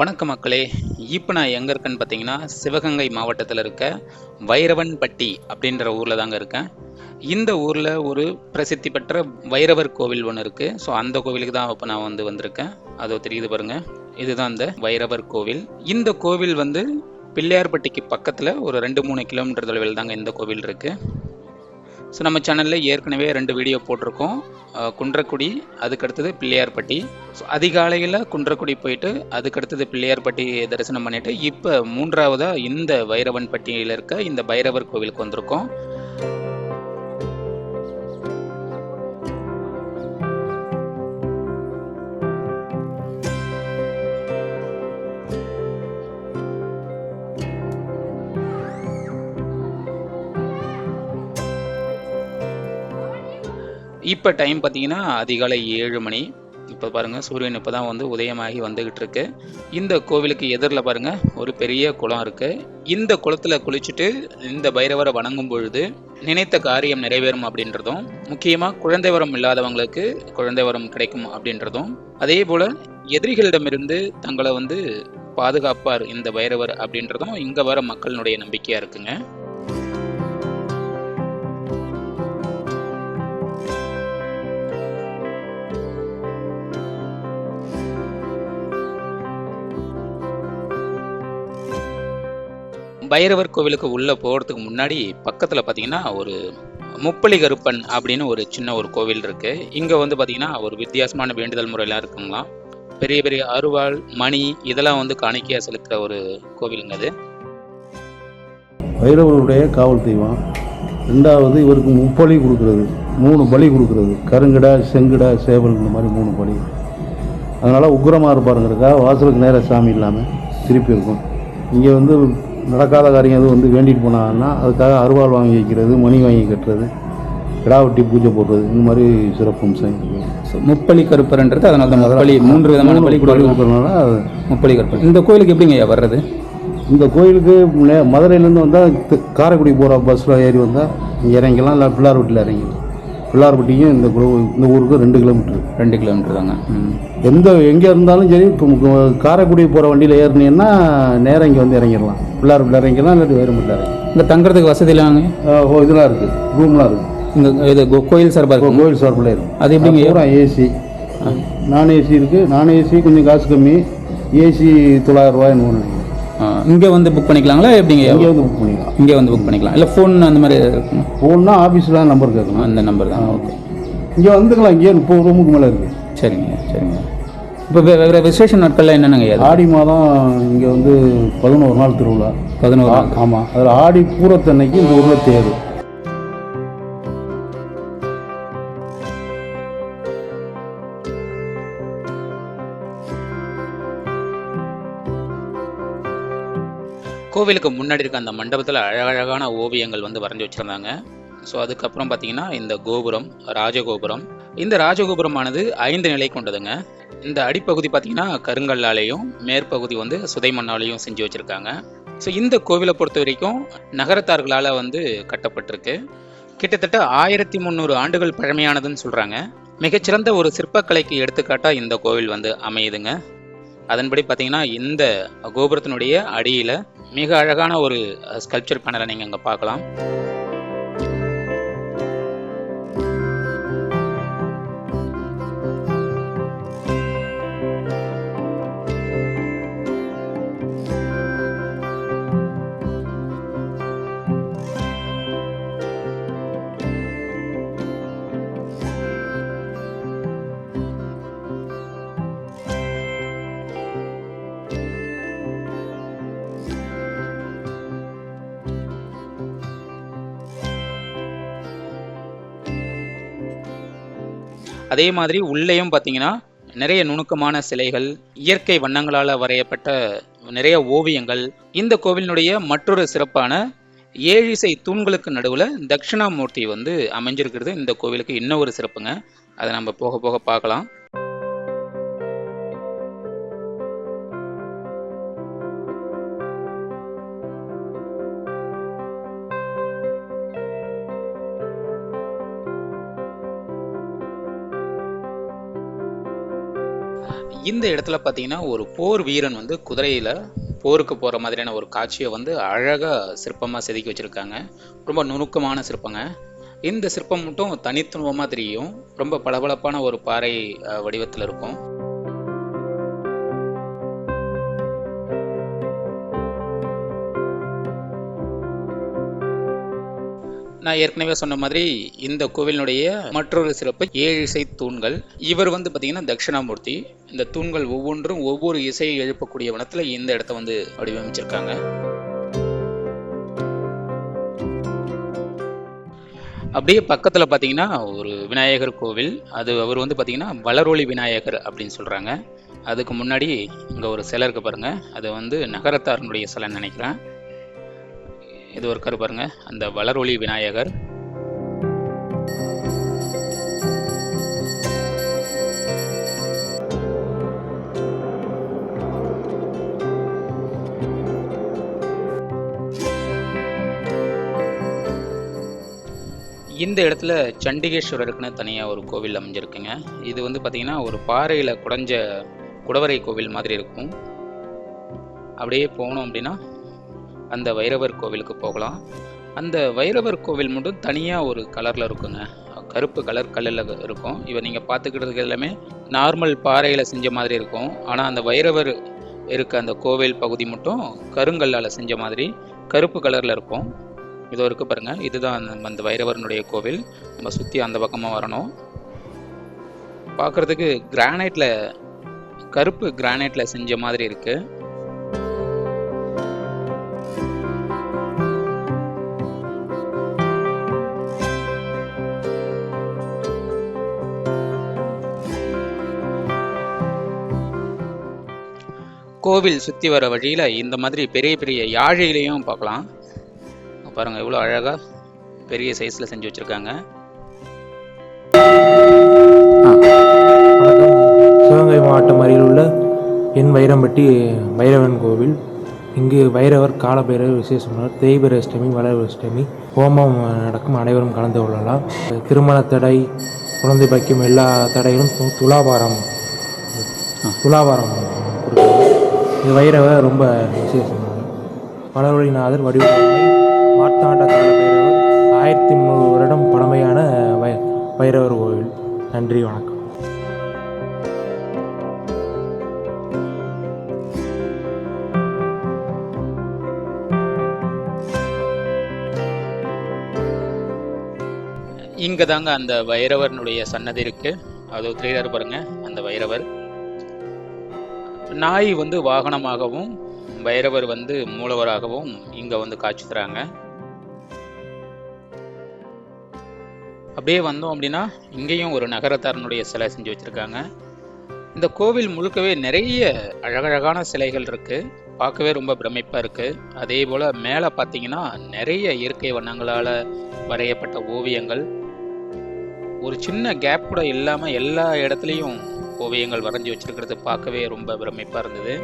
வணக்கம் மக்களே. இப்போ நான் எங்கே இருக்கேன்னு பார்த்தீங்கன்னா சிவகங்கை மாவட்டத்தில் இருக்க வைரவன்பட்டி அப்படின்ற ஊரில் தாங்க இருக்கேன். இந்த ஊரில் ஒரு பிரசித்தி பெற்ற வைரவர் கோவில் ஒன்று இருக்குது ஸோ அந்த கோவிலுக்கு தான் இப்போ நான் வந்து வந்திருக்கேன். அதோ தெரியுது பாருங்கள் இதுதான் இந்த வைரவர் கோவில். இந்த கோவில் வந்து பிள்ளையார்பட்டிக்கு பக்கத்தில் ஒரு ரெண்டு மூணு கிலோமீட்டர் தொலைவில் தாங்க இந்த கோவில் இருக்குது ஸோ நம்ம சேனலில் ஏற்கனவே ரெண்டு வீடியோ போட்டிருக்கோம். குன்றக்குடி அதுக்கடுத்தது பிள்ளையார்பட்டி. ஸோ அதிகாலையில் குன்றக்குடி போயிட்டு அதுக்கடுத்தது பிள்ளையார்பட்டி தரிசனம் பண்ணிட்டு இப்போ மூன்றாவதாக இந்த வைரவன்பட்டியில் இருக்க இந்த பைரவர் கோவிலுக்கு வந்திருக்கோம். இப்போ டைம் பார்த்தீங்கன்னா அதிகாலை ஏழு மணி. இப்போ பாருங்கள் சூரியன் இப்போ தான் வந்து உதயமாகி வந்துக்கிட்டு இருக்கு இந்த கோவிலுக்கு எதிரில் பாருங்கள் ஒரு பெரிய குளம் இருக்குது இந்த குளத்தில் குளிச்சுட்டு இந்த பைரவரை வணங்கும் பொழுது நினைத்த காரியம் நிறைவேறும் அப்படின்றதும் முக்கியமாக குழந்தை வரம் இல்லாதவங்களுக்கு குழந்தை வரம் கிடைக்கும் அப்படின்றதும் அதே போல் எதிரிகளிடமிருந்து தங்களை வந்து பாதுகாப்பார் இந்த பைரவர் அப்படின்றதும் இங்கே வர மக்களினுடைய நம்பிக்கையாக இருக்குங்க. பைரவர் கோவிலுக்கு உள்ளே போகிறதுக்கு முன்னாடி பக்கத்தில் பார்த்தீங்கன்னா ஒரு முப்பலி கருப்பன் அப்படின்னு ஒரு சின்ன ஒரு கோவில் இருக்குது இங்கே வந்து பார்த்தீங்கன்னா ஒரு வித்தியாசமான வேண்டுதல் முறையெல்லாம் இருக்குங்களாம். பெரிய பெரிய அருவாள் மணி இதெல்லாம் வந்து காணிக்கையாக செலுத்துகிற ஒரு கோவிலுங்க அது. பைரவருடைய காவல் தெய்வம். ரெண்டாவது இவருக்கு முப்பலி கொடுக்குறது. மூணு பலி கொடுக்குறது. கருங்கடா செங்கடா சேவல் இந்த மாதிரி மூணு பலி. அதனால் உக்கிரமாக இருப்பாருங்கிறதுக்காக வாசலுக்கு நேராக சாமி இல்லாமல் திருப்பி இருக்கும். இங்கே வந்து நடக்காத காரியம் எதுவும் வந்து வேண்டிட்டு போனாங்கன்னா அதுக்காக அருவாள் வாங்கி வைக்கிறது மணி வாங்கி கட்டுறது கிடா வெட்டி பூஜை போடுறது இந்த மாதிரி சிறப்பு அம்சம் இருக்குது முப்பலி கருப்பர்ன்றது அதனால தான் முப்பலி மூன்று விதமான பலி கொடுக்கறதுனால அது முப்பலி கருப்பர். இந்த கோயிலுக்கு எப்படிங்க வர்றது? இந்த கோயிலுக்கு நே- மதுரையிலேருந்து வந்தால் காரைக்குடி போகிற பஸ்ஸில் ஏறி வந்தால் இறங்கிக்கலாம் இல்லை பிள்ளார்பட்டியில் இறங்கிக்கலாம் பிள்ளார்பட்டிக்கும் இந்த குரு இந்த ஊருக்கு ரெண்டு கிலோமீட்டர். ரெண்டு கிலோமீட்டர் தாங்க. ம். எந்த எங்கே இருந்தாலும் சரி கு- கு- காரைக்குடி போகிற வண்டியில் ஏறினீங்கன்னா நேராக இங்கே வந்து இறங்கிடலாம். பிள்ளார்பட்டியில் இறங்கிக்கலாம் இல்லாட்டி வேறுபட்டில் இறங்கிக்கலாம் இங்கே தங்குறதுக்கு வசதியிலாங்க ஆஹ் ஓ இதெல்லாம் இருக்குது ரூம்லாம் இருக்குது இங்கே இது கோ- கோயில் சார்பாக இருக்கும்? கோயில் சார்பில் இருக்குது அது எப்படிங்க? பூரா ஏசி நான் ஏசி இருக்குது நான் ஏசி கொஞ்சம் காசு கம்மி. ஏசி தொள்ளாயிரம் ரூபாய் என்னமோ நினைக்கிறேன் இங்கே வந்து புக் பண்ணிக்கலாங்களா? எப்படிங்க? இங்கே? வந்து புக் பண்ணிக்கலாம். இங்கே வந்து புக் பண்ணிக்கலாம். இல்லை ஃபோன் அந்த மாதிரி இருக்குமா? ஃபோன்னா ஆஃபீஸில் நம்பர் கேட்கணும். அந்த நம்பர் தான். ஓகே இங்கே வந்துக்கலாம். இங்கே முப்பது ரூமுக்கு மேலே இருக்குது சரிங்க சரிங்க. இப்போ வேறு விசேஷ நாட்கள்லாம் என்னென்னங்க? ஆடி மாதம் இங்கே வந்து பதினோரு நாள் திருவிழா. பதினோரு. ஆமாம் அதில் ஆடி பூரத்தன்னைக்கு இந்த ஊரில் தேர். கோவிலுக்கு முன்னாடி இருக்க அந்த மண்டபத்தில் அழகழகான ஓவியங்கள் வந்து வரைஞ்சி வச்சுருந்தாங்க. ஸோ அதுக்கப்புறம் பார்த்தீங்கன்னா இந்த கோபுரம் ராஜகோபுரம். இந்த ராஜகோபுரமானது ஐந்து நிலை கொண்டதுங்க. இந்த அடிப்பகுதி பார்த்தீங்கன்னா கருங்கல்லாலேயும் மேற்பகுதி வந்து சுதை மண்ணாலேயும் செஞ்சு வச்சுருக்காங்க. ஸோ இந்த கோவிலை பொறுத்த வரைக்கும் நகரத்தார்களால் வந்து கட்டப்பட்டிருக்கு. கிட்டத்தட்ட ஆயிரத்தி முந்நூறு ஆண்டுகள் பழமையானதுன்னு சொல்கிறாங்க மிகச்சிறந்த ஒரு சிற்பக்கலைக்கு எடுத்துக்காட்டாக இந்த கோவில் வந்து அமையுதுங்க. அதன்படி பார்த்தீங்கன்னா இந்த கோபுரத்தினுடைய அடியில் மிக அழகான ஒரு ஸ்கல்ப்சர் பேனலை நீங்கள் அங்கே பார்க்கலாம். அதே மாதிரி உள்ளேயும் பார்த்தீங்கன்னா நிறைய நுணுக்கமான சிலைகள் இயற்கை வண்ணங்களால் வரையப்பட்ட நிறைய ஓவியங்கள் இந்த கோவிலினுடைய மற்றொரு சிறப்பான ஏழிசை தூண்களுக்கு நடுவில் தட்சிணாமூர்த்தி வந்து அமைஞ்சிருக்கிறது. இந்த கோவிலுக்கு இன்னொரு சிறப்புங்க. அதை நம்ம போக போக பார்க்கலாம். இந்த இடத்துல பார்த்தீங்கன்னா ஒரு போர் வீரன் வந்து குதிரையில் போருக்கு போகிற மாதிரியான ஒரு காட்சியை வந்து அழகாக சிற்பமாக செதுக்கி வச்சுருக்காங்க. ரொம்ப நுணுக்கமான சிற்பங்க. இந்த சிற்பம் மட்டும் தனித்துவமாக தெரியும். ரொம்ப பளபளப்பான ஒரு பாறை வடிவத்தில் இருக்கும். நான் ஏற்கனவே சொன்ன மாதிரி இந்த கோவிலினுடைய மற்றொரு சிறப்பு ஏழு இசை தூண்கள். இவர் வந்து பார்த்தீங்கன்னா தட்சிணாமூர்த்தி. இந்த தூண்கள் ஒவ்வொன்றும் ஒவ்வொரு இசையை எழுப்பக்கூடிய வனத்தில் இந்த இடத்த வந்து வடிவமைச்சிருக்காங்க. அப்படியே பக்கத்தில் பார்த்தீங்கன்னா ஒரு விநாயகர் கோவில். அது அவர் வந்து பார்த்தீங்கன்னா வளரொளி விநாயகர் அப்படின்னு சொல்கிறாங்க அதுக்கு முன்னாடி இங்கே ஒரு சிலை பாருங்கள் பாருங்க. அது வந்து நகரத்தாரனுடைய சிலைன்னு நினைக்கிறேன். இது ஒரு கரு பாருங்க. அந்த வளரொளி விநாயகர். இந்த இடத்துல சண்டிகேஸ்வரருக்குன்னு தனியாக ஒரு கோவில் அமைஞ்சிருக்குங்க. இது வந்து பார்த்திங்கன்னா ஒரு பாறையில் குடைஞ்ச குடவரை கோவில் மாதிரி இருக்கும். அப்படியே போனோம் அப்படின்னா அந்த வைரவர் கோவிலுக்கு போகலாம். அந்த வைரவர் கோவில் மட்டும் தனியாக ஒரு கலரில் இருக்குங்க. கருப்பு கலர் கல்லில் இருக்கும். இவை நீங்கள் பார்த்துக்கிட்டதுக்கு எல்லாமே நார்மல் பாறையில் செஞ்ச மாதிரி இருக்கும். ஆனால் அந்த வைரவர் இருக்க அந்த கோவில் பகுதி மட்டும் கருங்கல்லால் செஞ்ச மாதிரி கருப்பு கலரில் இருக்கும். இதோ இருக்கு பாருங்க. இதுதான் அந்த அந்த வைரவரனுடைய கோவில். நம்ம சுற்றி அந்த பக்கமாக வரணும். பார்க்குறதுக்கு கிரானைட்டில் கருப்பு கிரானைட்டில் செஞ்ச மாதிரி இருக்குது கோவில் சுற்றி வர வழியில் இந்த மாதிரி பெரிய பெரிய யாழையிலையும் பார்க்கலாம். பாருங்கள் எவ்வளோ அழகாக பெரிய சைஸில் செஞ்சு வச்சுருக்காங்க. சிவகங்கை மாவட்டம் அருகில் உள்ள என் வைரம்பட்டி வைரவன் கோவில். இங்கு வைரவர் காலபைரவர் விசேஷமாக தேய்பிர அஷ்டமி வளர் அஷ்டமி ஹோமம் நடக்கும் அனைவரும் கலந்து கொள்ளலாம். திருமண தடை குழந்தை பாக்கியம் எல்லா தடைகளும் து- துலாபாரம் துலாபாரம் கொடுக்குறது இது வைரவர் ரொம்ப விசேஷம் வளர்வழிநாதர் வடிவமை மார்த்தாண்ட காலபைரவர் ஆயிரத்தி முந்நூறு வருடம் பழமையான வை வைரவர் கோவில். நன்றி வணக்கம். இங்கே தாங்க அந்த வைரவர்னுடைய சன்னதி இருக்குது அது தெரியாரு பாருங்க அந்த வைரவர். நாய் வந்து வாகனமாகவும் வைரவர் வந்து மூலவராகவும் இங்கே வந்து காட்சி தராங்க அப்படியே வந்தோம் அப்படின்னா இங்கேயும் ஒரு நகரத்தாரனுடைய சிலை செஞ்சு வச்சுருக்காங்க. இந்த கோவில் முழுக்கவே நிறைய அழகழகான சிலைகள் இருக்குது பார்க்கவே ரொம்ப பிரமிப்பாக இருக்குது அதே போல் மேலே பார்த்தீங்கன்னா நிறைய இயற்கை வண்ணங்களால் வரையப்பட்ட ஓவியங்கள் ஒரு சின்ன கேப் கூட இல்லாமல் எல்லா இடத்துலையும் ஓவியங்கள் வரைஞ்சி வச்சிருக்கிறது பார்க்கவே ரொம்ப பிரமிப்பாக இருந்தது.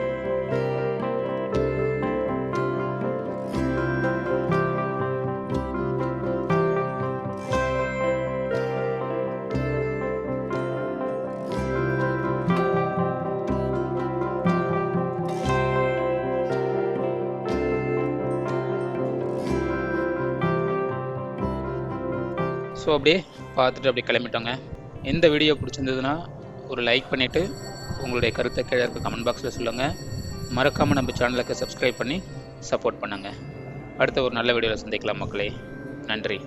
ஸோ அப்படியே பார்த்துட்டு அப்படியே கிளம்பிட்டோங்க. இந்த வீடியோ பிடிச்சிருந்ததுன்னா ஒரு லைக் பண்ணிவிட்டு உங்களுடைய கருத்தை கீழே இருக்க கமெண்ட் பாக்ஸில் சொல்லுங்கள் மறக்காமல் நம்ம சேனலுக்கு சப்ஸ்கிரைப் பண்ணி சப்போர்ட் பண்ணுங்கள் அடுத்த ஒரு நல்ல வீடியோவில் சந்திக்கலாம் மக்களே. நன்றி.